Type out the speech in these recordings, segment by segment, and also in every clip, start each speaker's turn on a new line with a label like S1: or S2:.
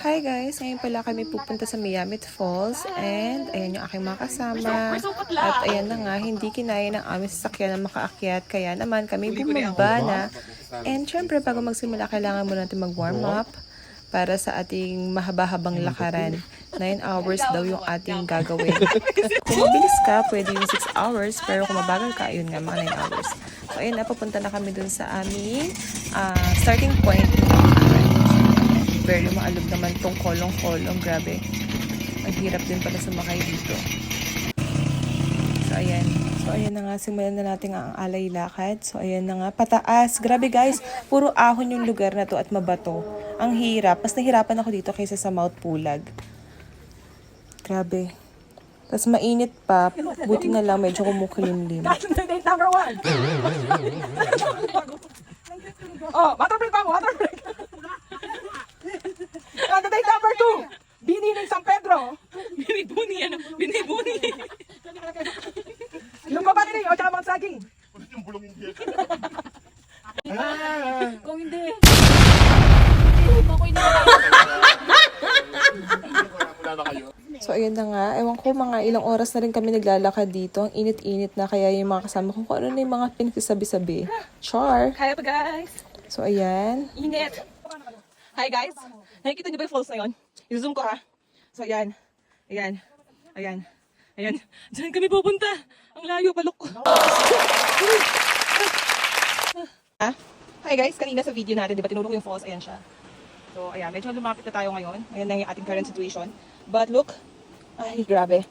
S1: Hi guys! Ngayon pala kami pupunta sa Miyamit Falls and ayan yung aking mga kasama. At ayan na nga, hindi kinaya ng aming sasakyan na makaakyat kaya naman kami bumaba na. And syempre bago magsimula kailangan muna natin mag-warm up para sa ating mahaba-habang lakaran. 9 hours daw yung ating gagawin. Kung mabilis ka, pwede yung 6 hours, pero kung mabagal ka, yun nga, mga 9 hours. So, ayun na, papunta na kami dun sa aming ah, starting point. Very maalog naman tong kolong-kolong, grabe. Ang hirap din pala sumakay dito. So, ayan. So, ayan na nga, simulan na natin ang alay lakad. So, ayan na nga, pataas. Grabe guys, puro ahon yung lugar na to at mabato. Ang hirap. Mas nahirapan ako dito kaysa sa Mount Pulag. Grabe. Tapos mainit pa. Buti na lang medyo kumukulimlim.
S2: Number one. oh, water break ba mo? Water break. Ano date number two? Bini ng San Pedro.
S3: Binibuni, ano? Binibuni.
S2: Yung pa ba nila? O, tsaka mga saging.
S3: Kung hindi.
S1: So, ayun na nga. Ewan ko, mga ilang oras na rin kami naglalakad dito. Ang init-init na. Kaya yung mga kasama ko, kung ano na yung mga pinagsasabi-sabi. Char!
S3: Kaya pa guys.
S1: So, ayan.
S3: Init. Hi guys. Nakikita niyo ba yung falls na yun? I-zoom ko ha. So ayan. Ayan. Ayan. Ayan. Diyan kami pupunta. Ang layo palok.
S2: Ah, Hi guys, kanina sa video natin, di ba, tinuro ko yung falls, ayan siya. So, ayan, medyo lumapit na tayo ngayon. Ayan na yung ating current situation. But look, ay, grabe.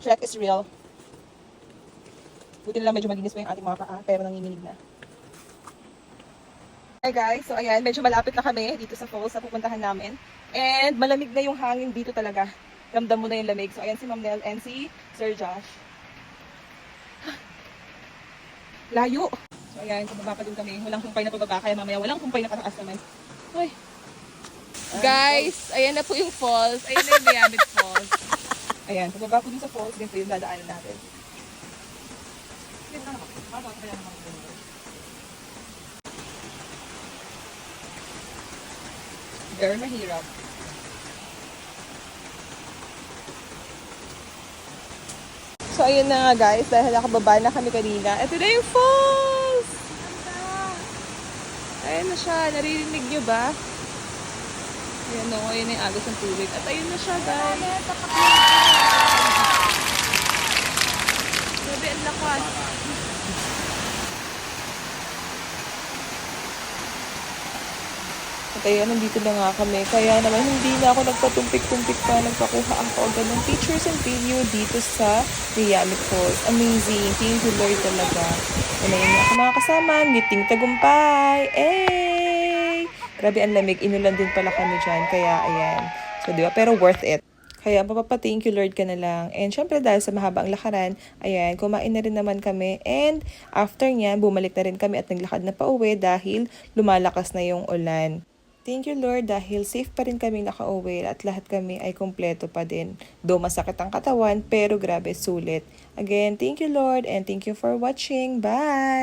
S2: Trek is real. Buti na lang medyo malinis pa yung ating mga paa, pero nanginginig na. Hi guys, so ayan, medyo malapit na kami dito sa falls na pupuntahan namin. And malamig na yung hangin dito talaga. Ramdam mo na yung lamig. So ayan si Ma'am Nel and si Sir Josh. Layo. So ayan, pababa pa din kami. Walang kumpay na pababa, kaya mamaya walang kumpay na pataas naman. Ay,
S3: Guys, ayan na po yung falls. Ayan na yung Miamit Falls.
S2: ayan, pababa po din sa falls, ganito yung dadaanan natin. Very mahirap.
S1: So, ayun na nga guys. Dahil nakababa na kami kanina. Ito na yung falls! Ayan na siya. Naririnig nyo ba? Ayan o. Ayan yung agos ng tubig. At ayun na siya guys. Grabe, ang lakas. At ayan, nandito na nga kami. Kaya naman hindi na ako nagpatumpik-tumpik pa. Nagpakuha ako agad ng pictures and video dito sa Riyamit Falls. Amazing. Thank you Lord talaga. And ayun na ako mga kasama. Ngiting tagumpay. Eh! Grabe ang lamig. Inulan din pala kami dyan. Kaya ayan. So di ba? Pero worth it. Kaya papapa-thank you Lord ka na lang. And syempre dahil sa mahaba ang lakaran, ayan, kumain na rin naman kami. And after niyan, bumalik na rin kami at naglakad na pauwi dahil lumalakas na yung ulan. Thank you Lord dahil safe pa rin kami nakauwi at lahat kami ay kumpleto pa din. Do masakit ang katawan pero grabe sulit. Again, thank you Lord and thank you for watching. Bye!